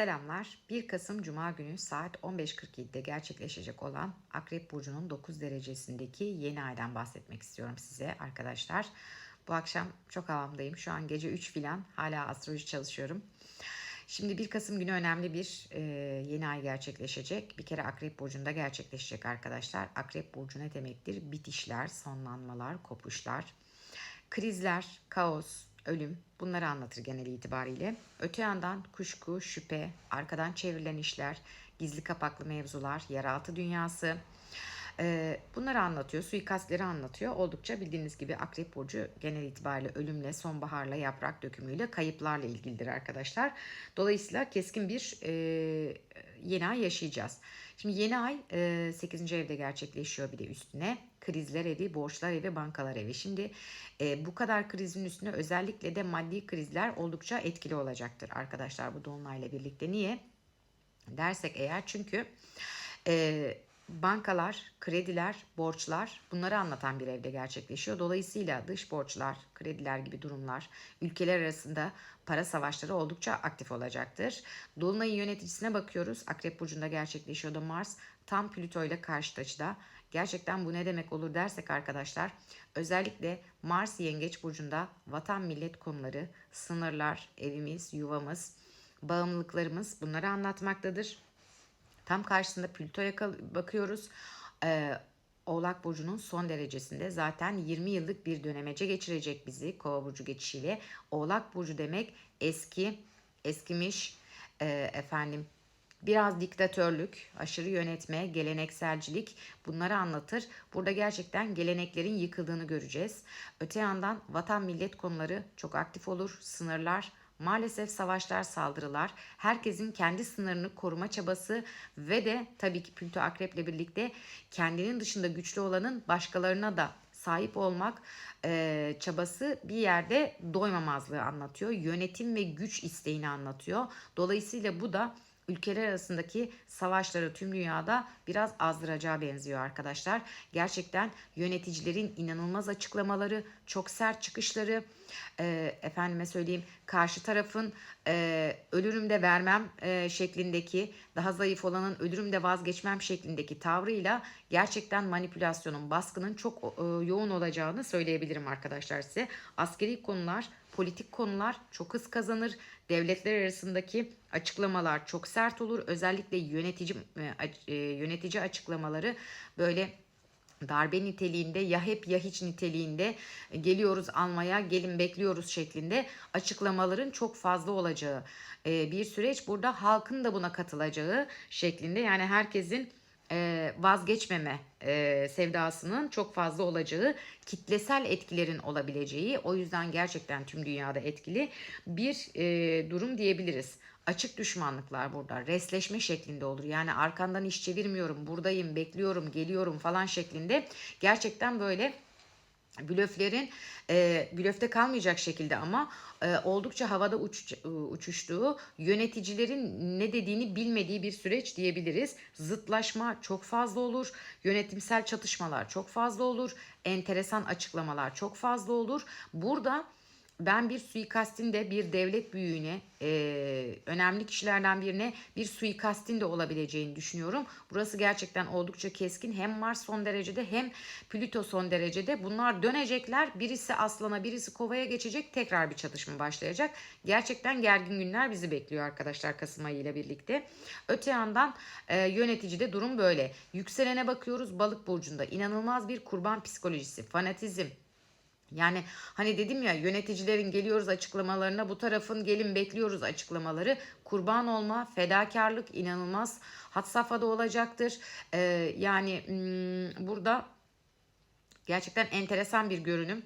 Selamlar. 1 Kasım Cuma günü saat 15.47'de gerçekleşecek olan Akrep Burcu'nun 9 derecesindeki yeni aydan bahsetmek istiyorum size arkadaşlar. Bu akşam çok havamdayım. Şu an gece 3 filan hala astroloji çalışıyorum. Şimdi 1 Kasım günü önemli bir e, yeni ay gerçekleşecek. Bir kere Akrep Burcu'nda gerçekleşecek arkadaşlar. Akrep Burcu ne demektir? Bitişler, sonlanmalar, kopuşlar, krizler, kaos, ölüm bunları anlatır genel itibariyle. Öte yandan kuşku, şüphe, arkadan çevrilen işler, gizli kapaklı mevzular, yeraltı dünyası bunları anlatıyor. Suikastleri anlatıyor. Oldukça bildiğiniz gibi Akrep Burcu genel itibariyle ölümle, sonbaharla, yaprak dökümüyle, kayıplarla ilgilidir arkadaşlar. Dolayısıyla keskin bir e, yeni ay yaşayacağız. Şimdi yeni ay e, 8. evde gerçekleşiyor bir de üstüne. Krizler evi, borçlar evi, bankalar evi. Şimdi e, bu kadar krizin üstüne özellikle de maddi krizler oldukça etkili olacaktır arkadaşlar bu dolunayla birlikte. Niye? Dersek eğer çünkü e, bankalar, krediler, borçlar bunları anlatan bir evde gerçekleşiyor. Dolayısıyla dış borçlar, krediler gibi durumlar ülkeler arasında para savaşları oldukça aktif olacaktır. Dolunay'ın yöneticisine bakıyoruz. Akrep Burcu'nda gerçekleşiyordu Mars. Tam Plüto ile karşı açıda. Gerçekten bu ne demek olur dersek arkadaşlar özellikle Mars Yengeç Burcu'nda vatan millet konuları, sınırlar, evimiz, yuvamız, bağımlılıklarımız bunları anlatmaktadır. Tam karşısında Plüto'ya bakıyoruz. Ee, Oğlak Burcu'nun son derecesinde zaten 20 yıllık bir dönemece geçirecek bizi Kova Burcu geçişiyle. Oğlak Burcu demek eski, eskimiş, e, efendim biraz diktatörlük, aşırı yönetme, gelenekselcilik bunları anlatır. Burada gerçekten geleneklerin yıkıldığını göreceğiz. Öte yandan vatan millet konuları çok aktif olur. Sınırlar, Maalesef savaşlar, saldırılar, herkesin kendi sınırını koruma çabası ve de tabii ki Plüto Akrep'le birlikte kendinin dışında güçlü olanın başkalarına da sahip olmak e, çabası bir yerde doymamazlığı anlatıyor. Yönetim ve güç isteğini anlatıyor. Dolayısıyla bu da ülkeler arasındaki savaşları tüm dünyada biraz azdıracağı benziyor arkadaşlar. Gerçekten yöneticilerin inanılmaz açıklamaları, çok sert çıkışları, e, efendime söyleyeyim karşı tarafın e, ölürüm de vermem e, şeklindeki daha zayıf olanın ölürüm de vazgeçmem şeklindeki tavrıyla gerçekten manipülasyonun, baskının çok e, yoğun olacağını söyleyebilirim arkadaşlar size. Askeri konular, politik konular çok hız kazanır. Devletler arasındaki açıklamalar çok sert olur. Özellikle yönetici e, yönetici açıklamaları böyle darbe niteliğinde ya hep ya hiç niteliğinde geliyoruz almaya gelin bekliyoruz şeklinde açıklamaların çok fazla olacağı bir süreç. Burada halkın da buna katılacağı şeklinde yani herkesin vazgeçmeme sevdasının çok fazla olacağı, kitlesel etkilerin olabileceği, o yüzden gerçekten tüm dünyada etkili bir durum diyebiliriz açık düşmanlıklar burada. Resleşme şeklinde olur. Yani arkandan iş çevirmiyorum, buradayım, bekliyorum, geliyorum falan şeklinde. Gerçekten böyle blöflerin e, blöfte kalmayacak şekilde ama e, oldukça havada uç, uçuştuğu yöneticilerin ne dediğini bilmediği bir süreç diyebiliriz. Zıtlaşma çok fazla olur. Yönetimsel çatışmalar çok fazla olur. Enteresan açıklamalar çok fazla olur. Burada ben bir suikastin de bir devlet büyüğüne, e, önemli kişilerden birine bir suikastin de olabileceğini düşünüyorum. Burası gerçekten oldukça keskin. Hem Mars son derecede hem Plüto son derecede. Bunlar dönecekler. Birisi aslana, birisi kovaya geçecek. Tekrar bir çatışma başlayacak. Gerçekten gergin günler bizi bekliyor arkadaşlar Kasım ayı ile birlikte. Öte yandan e, yöneticide durum böyle. Yükselene bakıyoruz balık burcunda. inanılmaz bir kurban psikolojisi, fanatizm, yani hani dedim ya yöneticilerin geliyoruz açıklamalarına bu tarafın gelin bekliyoruz açıklamaları. Kurban olma, fedakarlık inanılmaz hat safhada olacaktır. Ee, yani hmm, burada gerçekten enteresan bir görünüm.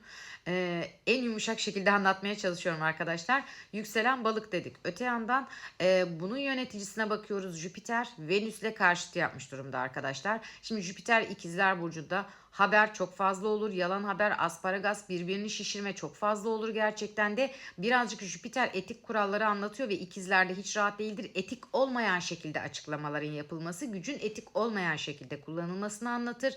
Ee, en yumuşak şekilde anlatmaya çalışıyorum arkadaşlar. Yükselen balık dedik. Öte yandan e, bunun yöneticisine bakıyoruz. Jüpiter Venüs'le karşıtı yapmış durumda arkadaşlar. Şimdi Jüpiter ikizler burcunda haber çok fazla olur. Yalan haber, asparagas, birbirini şişirme çok fazla olur gerçekten de. Birazcık Jüpiter etik kuralları anlatıyor ve ikizlerde hiç rahat değildir. Etik olmayan şekilde açıklamaların yapılması, gücün etik olmayan şekilde kullanılmasını anlatır.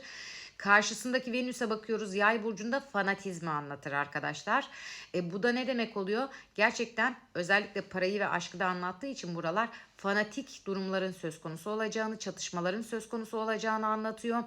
Karşısındaki Venüs'e bakıyoruz. Yay burcunda fanatizmi anlatır arkadaşlar. E, bu da ne demek oluyor? Gerçekten özellikle parayı ve aşkı da anlattığı için buralar fanatik durumların söz konusu olacağını, çatışmaların söz konusu olacağını anlatıyor.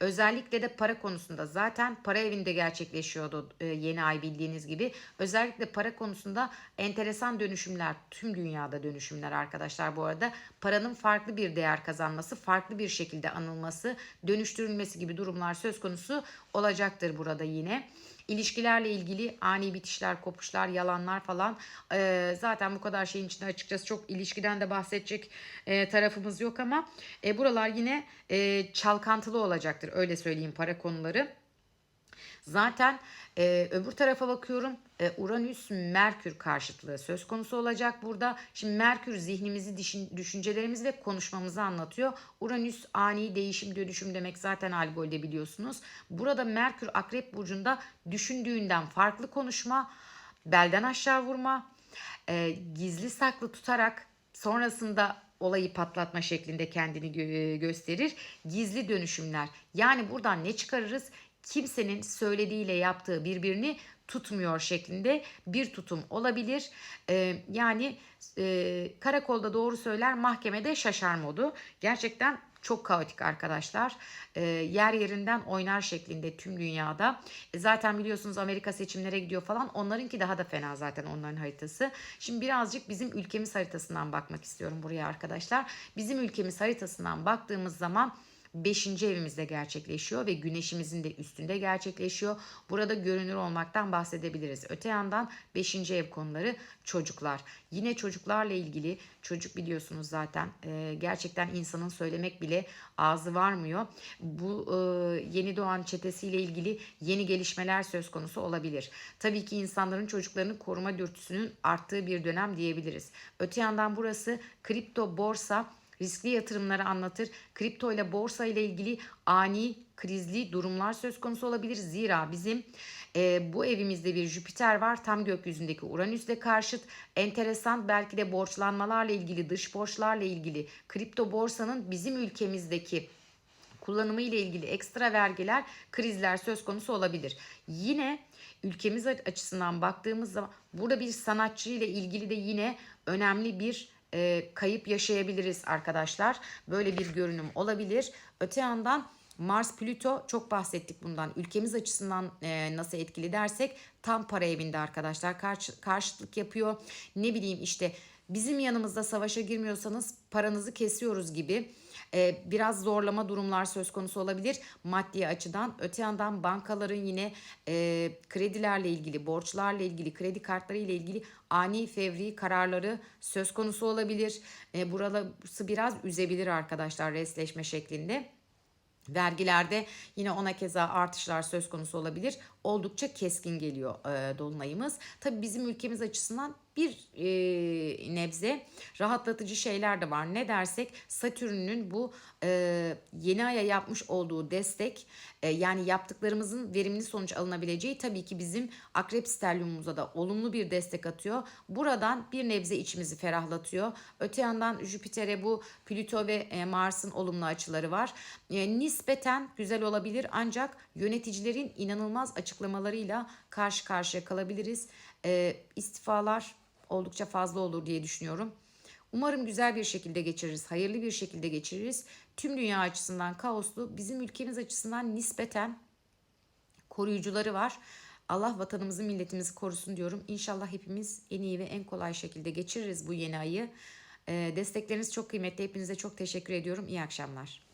Özellikle de para konusunda zaten para evinde gerçekleşiyordu e, yeni ay bildiğiniz gibi. Özellikle para konusunda enteresan dönüşümler, tüm dünyada dönüşümler arkadaşlar bu arada. Paranın farklı bir değer kazanması, farklı bir şekilde anılması, dönüştürülmesi gibi durumlar söz konusu olacaktır burada yine. İlişkilerle ilgili ani bitişler, kopuşlar, yalanlar falan e, zaten bu kadar şeyin içinde açıkçası çok ilişkiden de bahsedecek e, tarafımız yok ama e, buralar yine e, çalkantılı olacaktır öyle söyleyeyim para konuları. Zaten e, öbür tarafa bakıyorum e, Uranüs Merkür karşıtlığı söz konusu olacak burada. Şimdi Merkür zihnimizi, düşün, düşüncelerimizi ve konuşmamızı anlatıyor. Uranüs ani değişim dönüşüm demek zaten algolde biliyorsunuz. Burada Merkür Akrep Burcu'nda düşündüğünden farklı konuşma, belden aşağı vurma, e, gizli saklı tutarak sonrasında olayı patlatma şeklinde kendini gö- gösterir. Gizli dönüşümler. Yani buradan ne çıkarırız? kimsenin söylediğiyle yaptığı birbirini tutmuyor şeklinde bir tutum olabilir. Ee, yani e, karakolda doğru söyler mahkemede şaşar modu. Gerçekten çok kaotik arkadaşlar. E, yer yerinden oynar şeklinde tüm dünyada. E, zaten biliyorsunuz Amerika seçimlere gidiyor falan. Onlarınki daha da fena zaten onların haritası. Şimdi birazcık bizim ülkemiz haritasından bakmak istiyorum buraya arkadaşlar. Bizim ülkemiz haritasından baktığımız zaman 5. evimizde gerçekleşiyor ve güneşimizin de üstünde gerçekleşiyor. Burada görünür olmaktan bahsedebiliriz. Öte yandan 5. ev konuları çocuklar. Yine çocuklarla ilgili çocuk biliyorsunuz zaten e, gerçekten insanın söylemek bile ağzı varmıyor. Bu e, yeni doğan çetesiyle ilgili yeni gelişmeler söz konusu olabilir. Tabii ki insanların çocuklarını koruma dürtüsünün arttığı bir dönem diyebiliriz. Öte yandan burası kripto borsa riskli yatırımları anlatır. Kripto ile borsa ile ilgili ani krizli durumlar söz konusu olabilir. Zira bizim e, bu evimizde bir Jüpiter var. Tam gökyüzündeki Uranüs'le karşıt. Enteresan belki de borçlanmalarla ilgili, dış borçlarla ilgili kripto borsanın bizim ülkemizdeki kullanımı ile ilgili ekstra vergiler, krizler söz konusu olabilir. Yine ülkemiz açısından baktığımız zaman burada bir sanatçı ile ilgili de yine önemli bir e, kayıp yaşayabiliriz arkadaşlar. Böyle bir görünüm olabilir. Öte yandan Mars Plüto çok bahsettik bundan. Ülkemiz açısından e, nasıl etkili dersek tam para evinde arkadaşlar karşı, karşıtlık yapıyor. Ne bileyim işte bizim yanımızda savaşa girmiyorsanız paranızı kesiyoruz gibi e, biraz zorlama durumlar söz konusu olabilir maddi açıdan. Öte yandan bankaların yine e, kredilerle ilgili, borçlarla ilgili, kredi kartları ile ilgili ani fevri kararları söz konusu olabilir. E, burası biraz üzebilir arkadaşlar resleşme şeklinde. Vergilerde yine ona keza artışlar söz konusu olabilir. Oldukça keskin geliyor e, dolunayımız. Tabii bizim ülkemiz açısından bir e, nebze rahatlatıcı şeyler de var. Ne dersek Satürn'ün bu e, yeni aya yapmış olduğu destek e, yani yaptıklarımızın verimli sonuç alınabileceği tabii ki bizim akrep sterliumumuza da olumlu bir destek atıyor. Buradan bir nebze içimizi ferahlatıyor. Öte yandan Jüpiter'e bu Plüto ve e, Mars'ın olumlu açıları var. E, nispeten güzel olabilir ancak yöneticilerin inanılmaz açıklamalarıyla karşı karşıya kalabiliriz. E, istifalar oldukça fazla olur diye düşünüyorum. Umarım güzel bir şekilde geçiririz, hayırlı bir şekilde geçiririz. Tüm dünya açısından kaoslu, bizim ülkemiz açısından nispeten koruyucuları var. Allah vatanımızı, milletimizi korusun diyorum. İnşallah hepimiz en iyi ve en kolay şekilde geçiririz bu yeni ayı. Destekleriniz çok kıymetli. Hepinize çok teşekkür ediyorum. İyi akşamlar.